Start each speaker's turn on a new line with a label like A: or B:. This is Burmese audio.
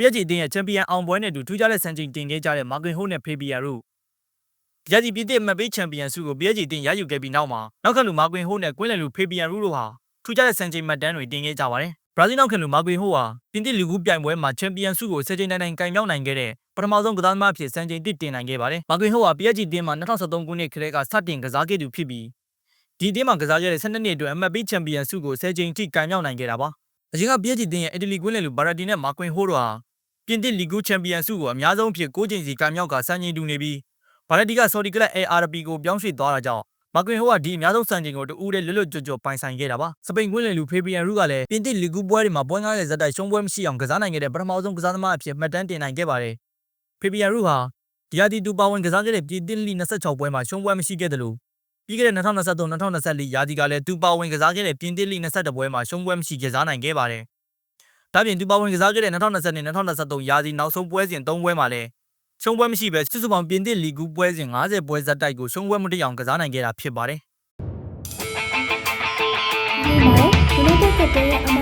A: PSG အသင်းရဲ့ချန်ပီယံအောင်ပွဲနဲ့အတူထူးခြားတဲ့စံချိန်တင်ခဲ့ကြတဲ့မာကွင်ဟိုးနဲ့ဖေဘီယာတို့ဒီကြစီပြည်သစ်အမှတ်ပေးချန်ပီယံဆုကို PSG အသင်းရယူခဲ့ပြီးနောက်မှာနောက်ခါလူမာကွင်ဟိုးနဲ့ကွင်းလယ်လူဖေဘီယာတို့ဟာထူးခြားတဲ့စံချိန်မှတ်တမ်းတွေတင်ခဲ့ကြပါတယ်ဘရာဇီးနောက်ခံလူမာကွင်ဟိုးဟာပြင်သစ်လူကူပြိုင်ပွဲမှာချန်ပီယံဆုကိုဆယ်ချိန်တိုင်တိုင်ကင်မြောက်နိုင်ခဲ့တဲ့ပထမဆုံးကစားသမားအဖြစ်စံချိန်တစ်တင်နိုင်ခဲ့ပါတယ်မာကွင်ဟိုးဟာ PSG အသင်းမှာ2013ခုနှစ်ခရဲကစတင်ကစားခဲ့သူဖြစ်ပြီးဒီအသင်းမှာကစားခဲ့တဲ့12နှစ်အတွင်းအမှတ်ပေးချန်ပီယံဆုကိုဆယ်ချိန်ထိကင်မြောက်နိုင်ခဲ့တာပါအရင်က PSG အသင်းရဲ့အီတလီကွင်းလယ်လူဘာရာတီနဲ့မာကွင်ဟိုးတို့ဟာ ပြင်သစ်လီဂူချန်ပီယံဆုကိုအများဆုံးအဖြစ်6ချိန်စီကမ်းမြောက်ကစံချိန်တူနေပြီးဘာလက်တီကဆော်ဒီကလပ် ARB ကိုပြောင်းရွှေ့သွားတာကြောင့်မာကွင်ဟိုကဒီအများဆုံးစံချိန်ကိုတူဦးတဲ့လွတ်လွတ်ကျွတ်ကျွတ်ပိုင်ဆိုင်ခဲ့တာပါစပိန်ကွင်းလယ်လူဖေဘီယန်ရူကလည်းပြင်သစ်လီဂူပွဲတွေမှာပွဲ90ဇက်တိုက်ရှုံးပွဲမရှိအောင်ကစားနိုင်ခဲ့တဲ့ပထမဆုံးကစားသမားအဖြစ်မှတ်တမ်းတင်နိုင်ခဲ့ပါတယ်ဖေဘီယန်ရူဟာဒီယာတီတူပါဝင်ကစားခဲ့တဲ့ပြင်သစ်လီ26ပွဲမှာရှုံးပွဲမရှိခဲ့တယ်လို့ပြီးခဲ့တဲ့2023-2024ရာသီကလည်းတူပါဝင်ကစားခဲ့တဲ့ပြင်သစ်လီ22ပွဲမှာရှုံးပွဲမရှိကစားနိုင်ခဲ့ပါတယ် ဒါပြင်တူပါဝင်ကစားခဲ့တဲ့2020-2023ရာသီနောက်ဆုံးပွဲစဉ်3ပွဲမှာလည်းရှုံးပွဲမရှိဘဲစုစုပေါင်းပြင်သစ်လီဂူပွဲစဉ်90ပွဲဇက်တိုက်ကိုရှုံးပွဲမတရအောင်ကစားနိုင်ခဲ့တာဖြစ်ပါတယ်
B: ဒီမှာ United ကတည်းကအမားကိုချပြပြီး